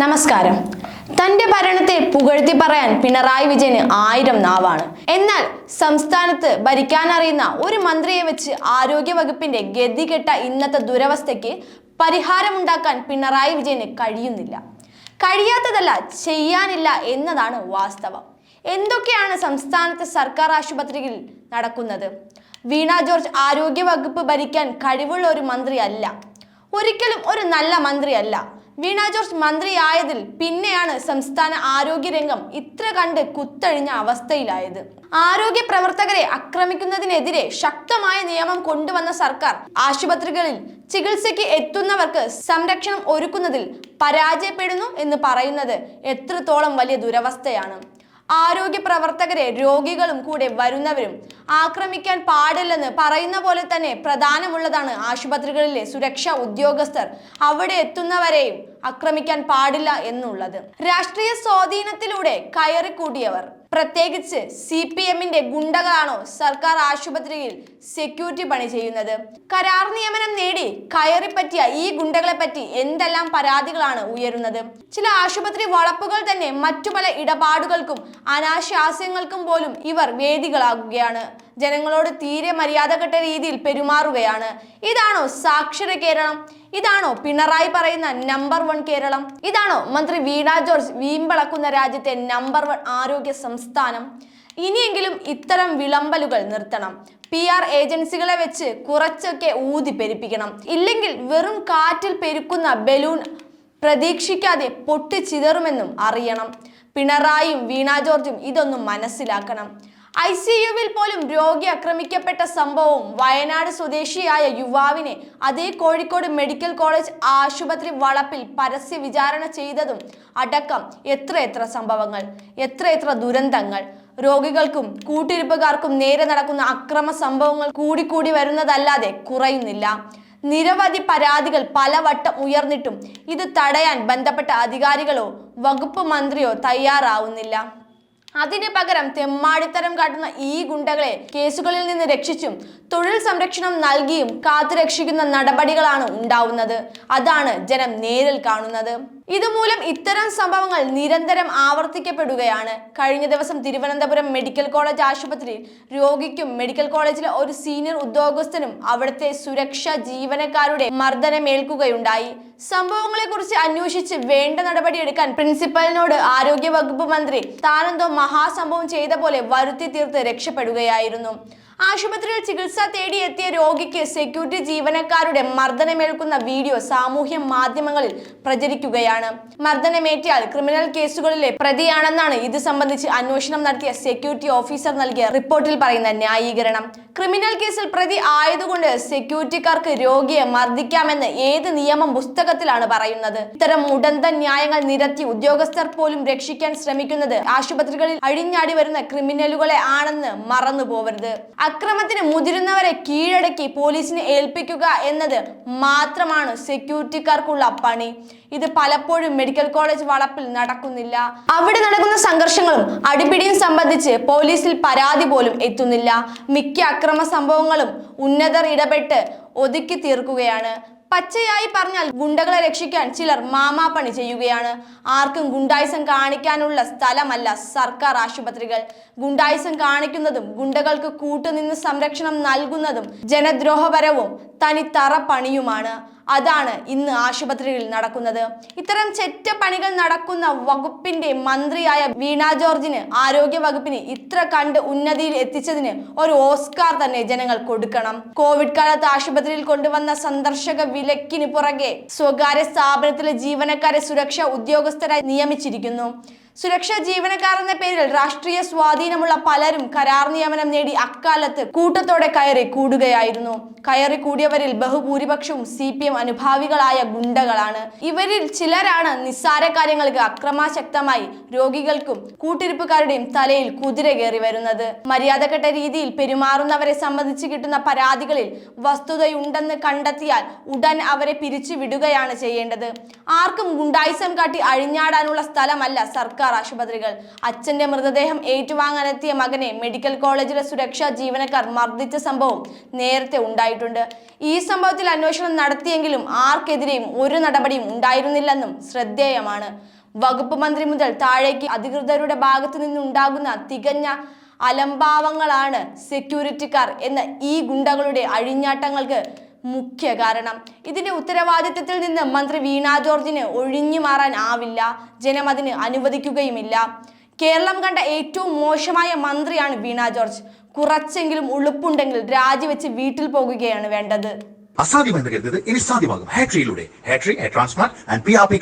നമസ്കാരം. തന്റെ ഭരണത്തെ പുകഴ്ത്തി പറയാൻ പിണറായി വിജയന് ആയിരം നാവാണ്. എന്നാൽ സംസ്ഥാനത്ത് ഭരിക്കാനറിയുന്ന ഒരു മന്ത്രിയെ വെച്ച് ആരോഗ്യ വകുപ്പിന്റെ ഗതികെട്ട ഇന്നത്തെ ദുരവസ്ഥയ്ക്ക് പരിഹാരമുണ്ടാക്കാൻ പിണറായി വിജയന് കഴിയുന്നില്ല. കഴിയാത്തതല്ല ചെയ്യാനില്ല എന്നതാണ് വാസ്തവം. എന്തൊക്കെയാണ് സംസ്ഥാനത്തെ സർക്കാർ ആശുപത്രിയിൽ നടക്കുന്നത്? വീണ ജോർജ് ആരോഗ്യ വകുപ്പ് ഭരിക്കാൻ കഴിവുള്ള ഒരു മന്ത്രിയല്ല. ഒരിക്കലും ഒരു നല്ല മന്ത്രിയല്ല. വീണ ജോർജ് മന്ത്രിയായതിൽ പിന്നെയാണ് സംസ്ഥാന ആരോഗ്യരംഗം ഇത്ര കണ്ട് കുത്തഴിഞ്ഞ അവസ്ഥയിലായത്. ആരോഗ്യ പ്രവർത്തകരെ ആക്രമിക്കുന്നതിനെതിരെ ശക്തമായ നിയമം കൊണ്ടുവന്ന സർക്കാർ ആശുപത്രികളിൽ ചികിത്സയ്ക്ക് എത്തുന്നവർക്ക് സംരക്ഷണം ഒരുക്കുന്നതിൽ പരാജയപ്പെടുന്നു എന്ന് പറയുന്നത് എത്രത്തോളം വലിയ ദുരവസ്ഥയാണ്. ആരോഗ്യ പ്രവർത്തകരെ രോഗികളും കൂടെ വരുന്നവരും ആക്രമിക്കാൻ പാടില്ലെന്ന് പറയുന്ന പോലെ തന്നെ പ്രധാനമുള്ളതാണ് ആശുപത്രികളിലെ സുരക്ഷാ ഉദ്യോഗസ്ഥർ അവിടെ എത്തുന്നവരെയും ആക്രമിക്കാൻ പാടില്ല എന്നുള്ളത്. രാഷ്ട്രീയ സ്വാധീനത്തിലൂടെ കയറിക്കൂട്ടിയവർ പ്രത്യേകിച്ച് സി പി എമ്മിന്റെ ഗുണ്ടകളാണോ സർക്കാർ ആശുപത്രിയിൽ സെക്യൂരിറ്റി പണി ചെയ്യുന്നത്? കരാർ നിയമനം നേടി കയറിപ്പറ്റിയ ഈ ഗുണ്ടകളെ പറ്റി എന്തെല്ലാം പരാതികളാണ് ഉയരുന്നത്? ചില ആശുപത്രി വളപ്പുകൾ തന്നെ മറ്റു പല ഇടപാടുകൾക്കും അനാശാസ്യങ്ങൾക്കും പോലും ഇവർ വേദികളാകുകയാണ്. ജനങ്ങളോട് തീരെ മര്യാദക്കെട്ട രീതിയിൽ പെരുമാറുകയാണ്. ഇതാണോ സാക്ഷര കേരളം? ഇതാണോ പിണറായി പറയുന്ന നമ്പർ വൺ കേരളം? ഇതാണോ മന്ത്രി വീണ ജോർജ് വീമ്പളക്കുന്ന രാജ്യത്തെ നമ്പർ വൺ ആരോഗ്യ സംസ്ഥാനം? ഇനിയെങ്കിലും ഇത്തരം വിളമ്പലുകൾ നിർത്തണം. പി ആർ ഏജൻസികളെ വെച്ച് കുറച്ചൊക്കെ ഊതി പെരുപ്പിക്കണം. ഇല്ലെങ്കിൽ വെറും കാറ്റിൽ പെരുക്കുന്ന ബലൂൺ പ്രതീക്ഷിക്കാതെ പൊട്ടിച്ചിതറുമെന്നും അറിയണം. പിണറായിയും വീണ ജോർജും ഇതൊന്നും മനസ്സിലാക്കണം. ഐ സി യുവിൽ പോലും രോഗി ആക്രമിക്കപ്പെട്ട സംഭവവും വയനാട് സ്വദേശിയായ യുവാവിനെ അതേ കോഴിക്കോട് മെഡിക്കൽ കോളേജ് ആശുപത്രി വളപ്പിൽ പരസ്യ വിചാരണ ചെയ്തതും അടക്കം എത്രയെത്ര എത്ര സംഭവങ്ങൾ എത്രയെത്ര എത്ര ദുരന്തങ്ങൾ. രോഗികൾക്കും കൂട്ടിരിപ്പുകാർക്കും നേരെ നടക്കുന്ന അക്രമ സംഭവങ്ങൾ കൂടിക്കൂടി വരുന്നതല്ലാതെ കുറയുന്നില്ല. നിരവധി പരാതികൾ പലവട്ടം ഉയർന്നിട്ടും ഇത് തടയാൻ ബന്ധപ്പെട്ട അധികാരികളോ വകുപ്പ് മന്ത്രിയോ തയ്യാറാവുന്നില്ല. അതിന് പകരം തെമ്മാടിത്തരം കാട്ടുന്ന ഈ ഗുണ്ടകളെ കേസുകളിൽ നിന്ന് രക്ഷിച്ചും തൊഴിൽ സംരക്ഷണം നൽകിയും കാത്തുരക്ഷിക്കുന്ന നടപടികളാണ് ഉണ്ടാവുന്നത്. അതാണ് ജനം നേരിൽ കാണുന്നത്. ഇതുമൂലം ഇത്തരം സംഭവങ്ങൾ നിരന്തരം ആവർത്തിക്കപ്പെടുകയാണ്. കഴിഞ്ഞ ദിവസം തിരുവനന്തപുരം മെഡിക്കൽ കോളേജ് ആശുപത്രിയിൽ രോഗിക്കും മെഡിക്കൽ കോളേജിലെ ഒരു സീനിയർ ഉദ്യോഗസ്ഥനും അവിടുത്തെ സുരക്ഷാ ജീവനക്കാരുടെ മർദ്ദനമേൽക്കുകയുണ്ടായി. സംഭവങ്ങളെക്കുറിച്ച് അന്വേഷിച്ച് വേണ്ട നടപടിയെടുക്കാൻ പ്രിൻസിപ്പലിനോട് ആരോഗ്യ വകുപ്പ് മന്ത്രി താനെന്തോ മഹാസംഭവം ചെയ്ത പോലെ വരുത്തി തീർത്ത് രക്ഷപ്പെടുകയായിരുന്നു. ആശുപത്രിയിൽ ചികിത്സ തേടി എത്തിയ രോഗിക്ക് സെക്യൂരിറ്റി ജീവനക്കാരുടെ മർദ്ദനമേൽക്കുന്ന വീഡിയോ സാമൂഹ്യ മാധ്യമങ്ങളിൽ പ്രചരിക്കുകയാണ്. മർദ്ദനമേറ്റയാൾ ക്രിമിനൽ കേസുകളിലെ പ്രതിയാണെന്നാണ് ഇത് സംബന്ധിച്ച് അന്വേഷണം നടത്തിയ സെക്യൂരിറ്റി ഓഫീസർ നൽകിയ റിപ്പോർട്ടിൽ പറയുന്ന ന്യായീകരണം. ക്രിമിനൽ കേസിൽ പ്രതി ആയതുകൊണ്ട് സെക്യൂരിറ്റിക്കാർക്ക് രോഗിയെ മർദ്ദിക്കാമെന്ന് ഏത് നിയമം പുസ്തകത്തിലാണ് പറയുന്നത്? ഇത്തരം ഉടന്ത ന്യായങ്ങൾ നിരത്തി ഉദ്യോഗസ്ഥർ പോലും രക്ഷിക്കാൻ ശ്രമിക്കുന്നത് ആശുപത്രികളിൽ അഴിഞ്ഞാടി വരുന്ന ക്രിമിനലുകളെ ആണെന്ന് മറന്നു പോവരുത് അക്രമത്തിന് മുതിരുന്നവരെ കീഴടക്കി പോലീസിനെ ഏൽപ്പിക്കുക എന്നത് മാത്രമാണ് സെക്യൂരിറ്റിക്കാർക്കുള്ള പണി. ഇത് പലപ്പോഴും മെഡിക്കൽ കോളേജ് വളപ്പിൽ നടക്കുന്നില്ല. അവിടെ നടക്കുന്ന സംഘർഷങ്ങളും അടിപിടിയും സംബന്ധിച്ച് പോലീസിൽ പരാതി പോലും എത്തുന്നില്ല. മിക്ക അക്രമ സംഭവങ്ങളും ഉന്നതർ ഇടപെട്ട് ഒതുക്കി തീർക്കുകയാണ്. പച്ചയായി പറഞ്ഞാൽ ഗുണ്ടകളെ രക്ഷിക്കാൻ ചിലർ മാമാപ്പണി ചെയ്യുകയാണ്. ആർക്കും ഗുണ്ടായിസം കാണിക്കാനുള്ള സ്ഥലമല്ല സർക്കാർ ആശുപത്രികൾ. ഗുണ്ടായിസം കാണിക്കുന്നതും ഗുണ്ടകൾക്ക് കൂട്ടുനിന്ന് സംരക്ഷണം നൽകുന്നതും ജനദ്രോഹപരവും തനിത്തറ പണിയുമാണ്. അതാണ് ഇന്ന് ആശുപത്രിയിൽ നടക്കുന്നത്. ഇത്തരം ചെറ്റ പണികൾ നടക്കുന്ന വകുപ്പിന്റെ മന്ത്രിയായ വീണ ജോർജിന് ആരോഗ്യ വകുപ്പിന് ഇത്ര കണ്ട് ഉന്നതിയിൽ എത്തിച്ചതിന് ഒരു ഓസ്കാർ തന്നെ ജനങ്ങൾ കൊടുക്കണം. കോവിഡ് കാലത്ത് ആശുപത്രിയിൽ കൊണ്ടുവന്ന സന്ദർശക വിലക്കിന് പുറകെ സ്വകാര്യ സ്ഥാപനത്തിലെ ജീവനക്കാരെ സുരക്ഷാ ഉദ്യോഗസ്ഥരായി നിയമിച്ചിരിക്കുന്നു. സുരക്ഷാ ജീവനക്കാർ എന്ന പേരിൽ രാഷ്ട്രീയ സ്വാധീനമുള്ള പലരും കരാർ നിയമനം നേടി അക്കാലത്ത് കൂട്ടത്തോടെ കയറി കൂടുകയായിരുന്നു. കയറി കൂടിയവരിൽ ബഹുഭൂരിപക്ഷവും സി പി എം അനുഭാവികളായ ഗുണ്ടകളാണ്. ഇവരിൽ ചിലരാണ് നിസ്സാര കാര്യങ്ങൾക്ക് അക്രമാശക്തമായി രോഗികൾക്കും കൂട്ടിരിപ്പുകാരുടെയും തലയിൽ കുതിര കയറി വരുന്നത്. മര്യാദക്കെട്ട രീതിയിൽ പെരുമാറുന്നവരെ സംബന്ധിച്ച് കിട്ടുന്ന പരാതികളിൽ വസ്തുതയുണ്ടെന്ന് കണ്ടെത്തിയാൽ ഉടൻ അവരെ പിരിച്ചുവിടുകയാണ് ചെയ്യേണ്ടത്. ആർക്കും ഗുണ്ടായിസം കാട്ടി അഴിഞ്ഞാടാനുള്ള സ്ഥലമല്ല സർക്കാർ സർക്കാർ ആശുപത്രികൾ. അച്ഛന്റെ മൃതദേഹം ഏറ്റുവാങ്ങാനെത്തിയ മകനെ മെഡിക്കൽ കോളേജിലെ സുരക്ഷാ ജീവനക്കാർ മർദ്ദിച്ച സംഭവം നേരത്തെ ഉണ്ടായിട്ടുണ്ട്. ഈ സംഭവത്തിൽ അന്വേഷണം നടത്തിയെങ്കിലും ആർക്കെതിരെയും ഒരു നടപടിയും ഉണ്ടായിരുന്നില്ലെന്നും ശ്രദ്ധേയമാണ്. വകുപ്പ് മന്ത്രി മുതൽ താഴേക്ക് അധികൃതരുടെ ഭാഗത്തു നിന്നുണ്ടാകുന്ന തികഞ്ഞ അലംഭാവങ്ങളാണ് സെക്യൂരിറ്റിക്കാർ എന്ന ഈ ഗുണ്ടകളുടെ അഴിഞ്ഞാട്ടങ്ങൾക്ക് മുഖ്യ കാരണം. ഇതിന്റെ ഉത്തരവാദിത്വത്തിൽ നിന്ന് മന്ത്രി വീണ ജോർജിന് ഒഴിഞ്ഞു മാറാൻ ആവില്ല. ജനം അതിന് അനുവദിക്കുകയുമില്ല. കേരളം കണ്ട ഏറ്റവും മോശമായ മന്ത്രിയാണ് വീണ ജോർജ്. കുറച്ചെങ്കിലും ഉളുപ്പുണ്ടെങ്കിൽ രാജിവെച്ച് വീട്ടിൽ പോകുകയാണ് വേണ്ടത്. അസാധ്യമെന്ന് കരുതത് ഇനി സാധ്യമാകും. ഹാട്രിയിലൂടെ ഹാട്രി transplant and P R P